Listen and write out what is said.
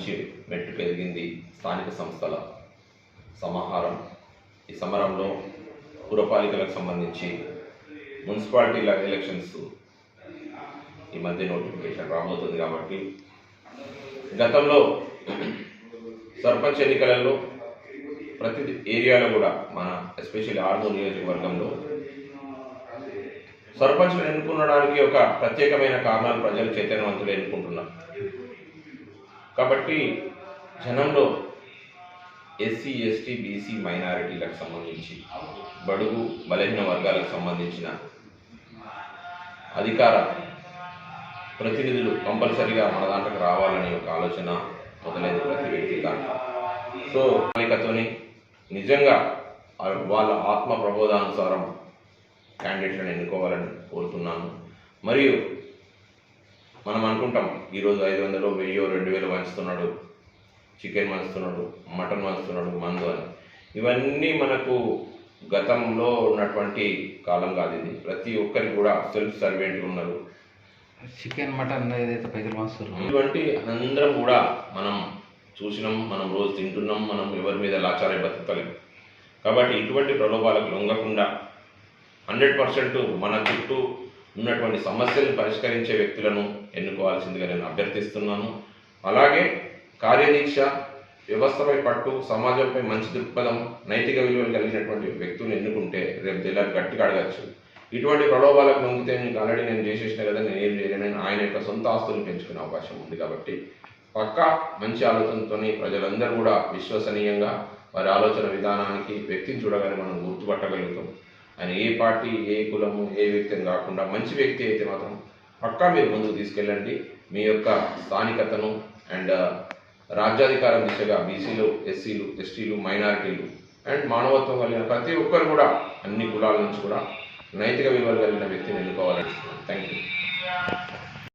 మంచి మెట్టు పెరిగింది స్థానిక సంస్థల సమాహారం. ఈ సమరంలో పురపాలికలకు సంబంధించి మున్సిపాలిటీ ఎలక్షన్స్ ఈ మధ్య నోటిఫికేషన్ రాబోతుంది కాబట్టి గతంలో సర్పంచ్ ఎన్నికలలో ప్రతి ఏరియాలో కూడా మన ఎస్పెషల్లీ ఆర్మూర్ నియోజకవర్గంలో సర్పంచ్ను ఎన్నుకునడానికి ఒక ప్రత్యేకమైన కారణాలు ప్రజలు చైతన్యవంతులు ఎన్నుకుంటున్నారు. కాబట్టి జనంలో ఎస్సీ ఎస్టీ బీసీ మైనారిటీలకు సంబంధించి బడుగు బలహీన వర్గాలకు సంబంధించిన అధికార ప్రతినిధులు కంపల్సరిగా మన దాంట్లోకి రావాలనే ఒక ఆలోచన మొదలైంది ప్రతి వ్యక్తి దాంట్లో. సో ప్రణాళికతోని నిజంగా వాళ్ళ ఆత్మ ప్రబోధానుసారం క్యాండిడేట్లను ఎన్నుకోవాలని కోరుతున్నాను. మరియు మనం అనుకుంటాం ఈరోజు ఐదు వందలు వెయ్యో రెండు వేలు వంచుతున్నాడు చికెన్ వంచుతున్నాడు మటన్ వంచుతున్నాడు మందు అని. ఇవన్నీ మనకు గతంలో ఉన్నటువంటి కాలం కాదు ఇది. ప్రతి ఒక్కరికి కూడా సెల్ఫ్ సర్వెంట్ ఉన్నారు. చికెన్ మటన్ ఏదైతే పైసలు మాస్తారు ఇటువంటి అందరం కూడా మనం చూసినాం మనం రోజు తింటున్నాం మనం ఎవరి మీద లాచారే బతకలేం కాబట్టి ఇటువంటి ప్రలోభాలకు లొంగకుండా హండ్రెడ్ పర్సెంట్ మన చుట్టూ ఉన్నటువంటి సమస్యలను పరిష్కరించే వ్యక్తులను ఎన్నుకోవాల్సిందిగా నేను అభ్యర్థిస్తున్నాను. అలాగే కార్యదీక్ష వ్యవస్థపై పట్టు సమాజంపై మంచి దృక్పథం నైతిక విలువలు కలిగినటువంటి వ్యక్తులను ఎన్నుకుంటే రేపు జిల్లా గట్టిగా అడగచ్చు. ఇటువంటి ప్రలోభాలకు లొంగితే నీకు ఆల్రెడీ నేను చేసేసిన కదా నేను ఏం చేయలేనని ఆయన యొక్క సొంత ఆస్తులను పెంచుకునే అవకాశం ఉంది కాబట్టి పక్కా మంచి ఆలోచనతో ప్రజలందరూ కూడా విశ్వసనీయంగా వారి ఆలోచన విధానానికి వ్యక్తిని చూడగానే మనం గుర్తుపట్టగలుగుతాం. ఆయన ఏ పార్టీ ఏ కులము ఏ వ్యక్తి కాకుండా మంచి వ్యక్తి అయితే మాత్రం పక్కా మీరు ముందుకు తీసుకెళ్ళండి. మీ యొక్క స్థానికతను అండ్ రాజ్యాధికారం దిశగా బీసీలు ఎస్సీలు ఎస్టీలు మైనారిటీలు అండ్ మానవత్వం కలిగిన ప్రతి ఒక్కరు కూడా అన్ని కులాల నుంచి కూడా నైతిక విలువలు కలిగిన వ్యక్తిని ఎన్నుకోవాలని థ్యాంక్ యూ